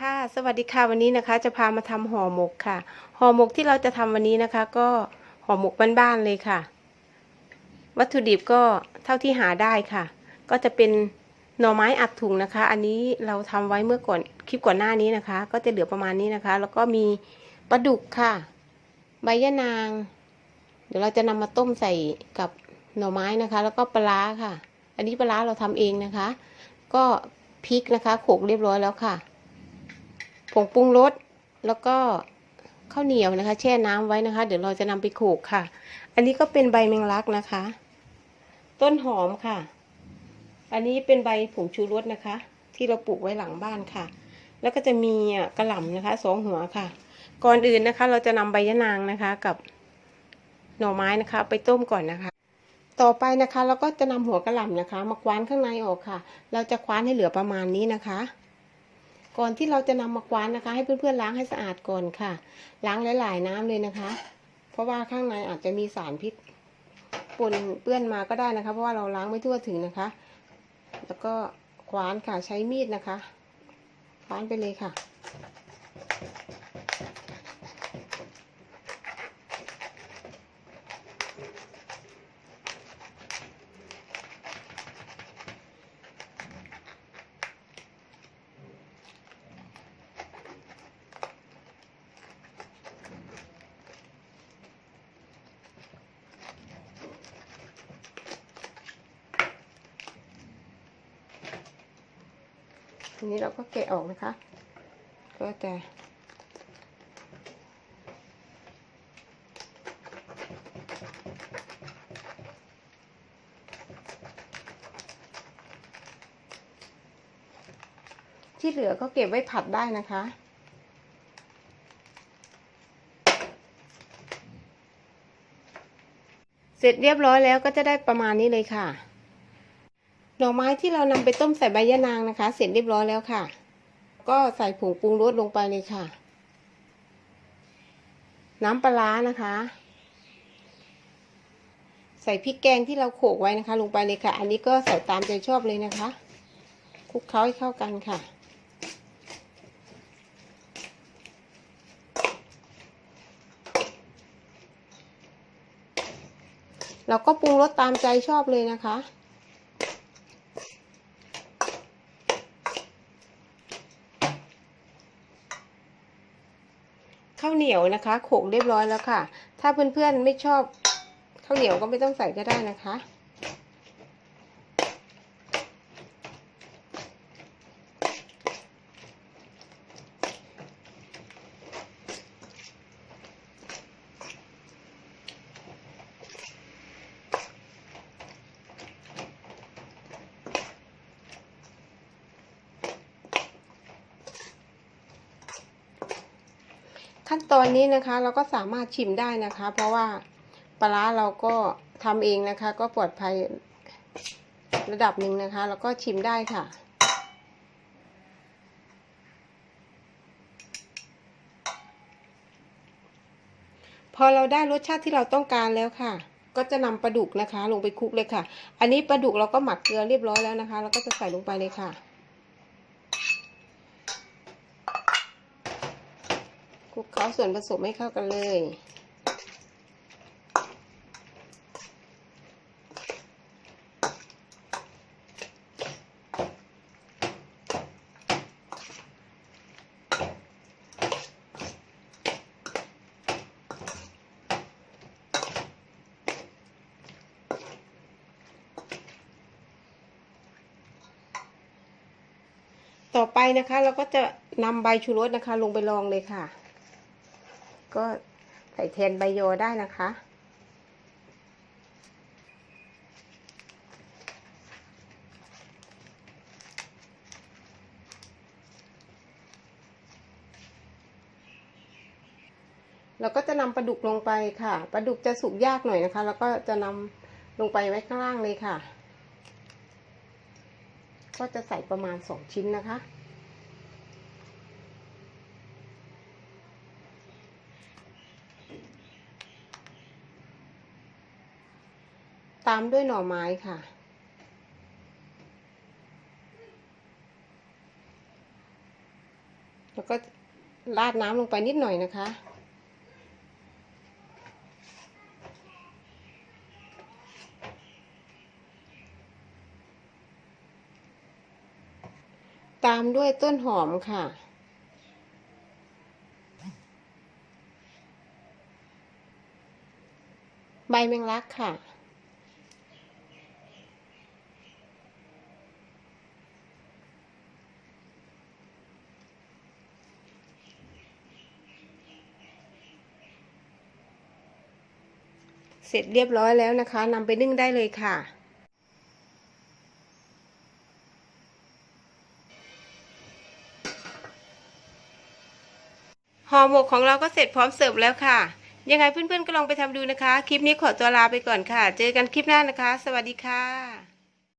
ค่ะสวัสดีค่ะวันนี้นะคะ จะพามาทำห่อหมกค่ะห่อหมกที่เราจะทำวันนี้นะคะ ก็ห่อหมกบ้านๆเลยค่ะ วัตถุดิบก็เท่าที่หาได้ค่ะ ก็จะเป็นหน่อไม้อัดถุงนะคะ อันนี้เราทำไว้เมื่อก่อนคลิปก่อนหน้านี้นะคะ ก็จะเหลือประมาณนี้นะคะ แล้วก็มีปลาดุกค่ะ ใบยะนาง เดี๋ยวเราจะนำมาต้มใส่กับหน่อไม้นะคะ แล้วก็ปลาค่ะ อันนี้ปลาเราทำเองนะคะ ก็พริกนะคะโขกเรียบร้อยแล้วค่ะ ผงปรุงรสแล้วก็ข้าวเหนียวนะคะ แช่น้ำไว้นะคะ เดี๋ยวเราจะนำไปโขลกค่ะ อันนี้ก็เป็นใบแมงลักนะคะ ต้นหอมค่ะ อันนี้เป็นใบผงชูรสนะคะ ที่เราปลูกไว้หลังบ้านค่ะ แล้วก็จะมีกระหล่ำนะคะสองหัวค่ะ ก่อนอื่นนะคะ เราจะนำใบยะนางนะคะกับหน่อไม้นะคะ ไปต้มก่อนนะคะ ต่อไปนะคะ เราก็จะนำหัวกระหล่ำนะคะ มาคว้านข้างในออกค่ะ เราจะคว้านให้เหลือประมาณนี้นะคะ ก่อนที่เราจะนำมาควานนะคะ ให้เพื่อนๆล้างให้สะอาดก่อนค่ะ ล้างหลายๆน้ำเลยนะคะ เพราะว่าข้างในอาจจะมีสารพิษปนเปื้อนมาก็ได้นะคะ เพราะว่าเราล้างไม่ทั่วถึงนะคะ แล้วก็คว้านค่ะใช้มีดนะคะคว้านไปเลยค่ะ ทีนี้เราก็แกะออกนะคะ ก็จะที่เหลือก็เก็บไว้ผัดได้นะคะเสร็จเรียบร้อยแล้วก็จะได้ประมาณนี้เลยค่ะ หน่อไม้ที่เรานำไปต้มใส่ใบยะนางนะคะ เสร็จเรียบร้อยแล้วค่ะ ก็ใส่ผงปรุงรสลงไปเลยค่ะ น้ำปลาร้านะคะ ใส่พริกแกงที่เราโขลกไว้นะคะ ลงไปเลยค่ะ อันนี้ก็ใส่ตามใจชอบเลยนะคะคลุกเคล้าให้เข้ากันค่ะเราก็ปรุงรสตามใจชอบเลยนะคะ ข้าวเหนียวนะคะโขลกเรียบร้อยแล้วค่ะ ถ้าเพื่อนๆไม่ชอบข้าวเหนียวก็ไม่ต้องใส่ก็ได้นะคะ ขั้นตอนนี้นะคะ เราก็สามารถชิมได้นะคะ เพราะว่าปลาร้าเราก็ทำเองนะคะ ก็ปลอดภัยระดับหนึ่งนะคะ แล้วก็ชิมได้ค่ะพอเราได้รสชาติที่เราต้องการแล้วค่ะ ก็จะนำปลาดุกนะคะ ลงไปคลุกเลยค่ะ อันนี้ปลาดุกเราก็หมักเกลือเรียบร้อยแล้วนะคะเราก็จะใส่ลงไปเลยค่ะ คลุกเคล้าส่วนผสมให้เข้ากันเลยต่อไปนะคะเราก็จะนำใบชูรสนะคะ ลงไปรองเลยค่ะ ก็ใส่แทนใบโยอได้นะคะ เราก็จะนำปลาดุกลงไปค่ะปลาดุกจะสุกยากหน่อยนะคะ แล้วก็จะนำลงไปไว้ข้างล่างเลยค่ะ ก็จะใส่ประมาณสองชิ้นนะคะ ตามด้วยหน่อไม้ค่ะ แล้วก็ราดน้ำลงไปนิดหน่อยนะคะ ตามด้วยต้นหอมค่ะใบแมงลักค่ะ เสร็จเรียบร้อยแล้วนะคะนำไปนึ่งได้เลยค่ะ ห่อหมกของเราก็เสร็จพร้อมเสิร์ฟแล้วค่ะ ยังไงเพื่อนๆก็ลองไปทำดูนะคะ คลิปนี้ขอตัวลาไปก่อนค่ะ เจอกันคลิปหน้านะคะ สวัสดีค่ะ